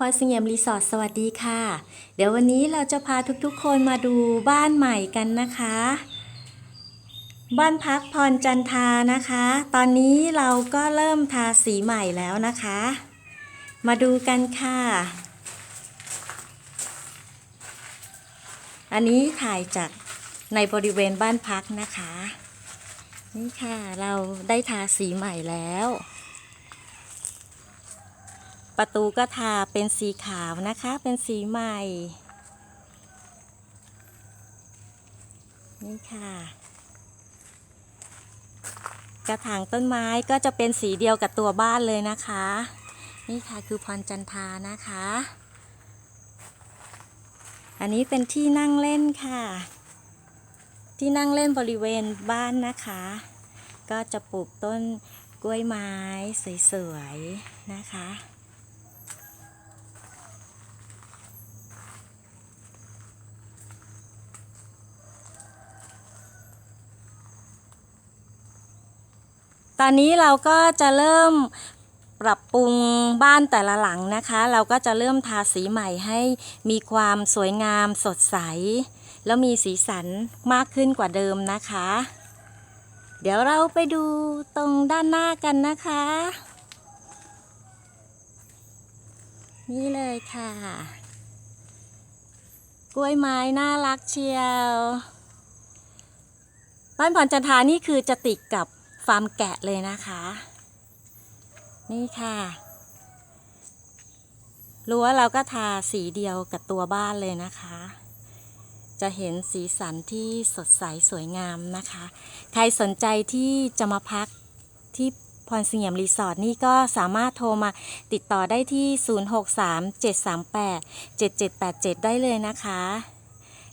พลอยเสงียมรีสอร์ทสวัสดีค่ะ เดี๋ยววันนี้เราจะพาทุกๆ คนมาดูบ้านใหม่กันนะคะ บ้านพักพรจันทานะคะ ตอนนี้เราก็เริ่มทาสีใหม่แล้วนะคะ มาดูกันค่ะ อันนี้ถ่ายจากในบริเวณบ้านพักนะคะ นี่ค่ะเราได้ทาสีใหม่แล้ว ประตูก็ทาเป็นสีขาวนะคะ เป็นสีใหม่ นี่ค่ะ กระถางต้นไม้ก็จะเป็นสีเดียวกับตัวบ้านเลยนะคะ นี่ค่ะคือพรจันทานะคะ อันนี้เป็นที่นั่งเล่นค่ะ ที่นั่งเล่นบริเวณบ้านนะคะ ก็จะปลูกต้นกล้วยไม้สวยๆ นะคะ ตอนนี้เราก็จะเริ่มปรับปรุงบ้านแต่ละหลังนะคะ เราก็จะเริ่มทาสีใหม่ให้มีความสวยงามสดใส แล้วมีสีสันมากขึ้นกว่าเดิมนะคะ เดี๋ยวเราไปดูตรงด้านหน้ากันนะคะ นี่เลยค่ะ กล้วยไม้น่ารักเชียว บ้านพรจันทานี่คือจะติดกับ ฟาร์มแกะเลยนะคะ นี่ค่ะรั้วเราก็ทาสีเดียวกับตัวบ้านเลยนะคะ จะเห็นสีสันที่สดใสสวยงามนะคะ ใครสนใจที่จะมาพักที่พรเสงี่ยมรีสอร์ทนี่ก็สามารถโทรมาติดต่อได้ที่ 0637387787 ได้เลยนะคะ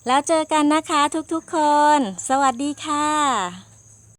แล้วเจอกันนะคะทุกๆคน สวัสดีค่ะ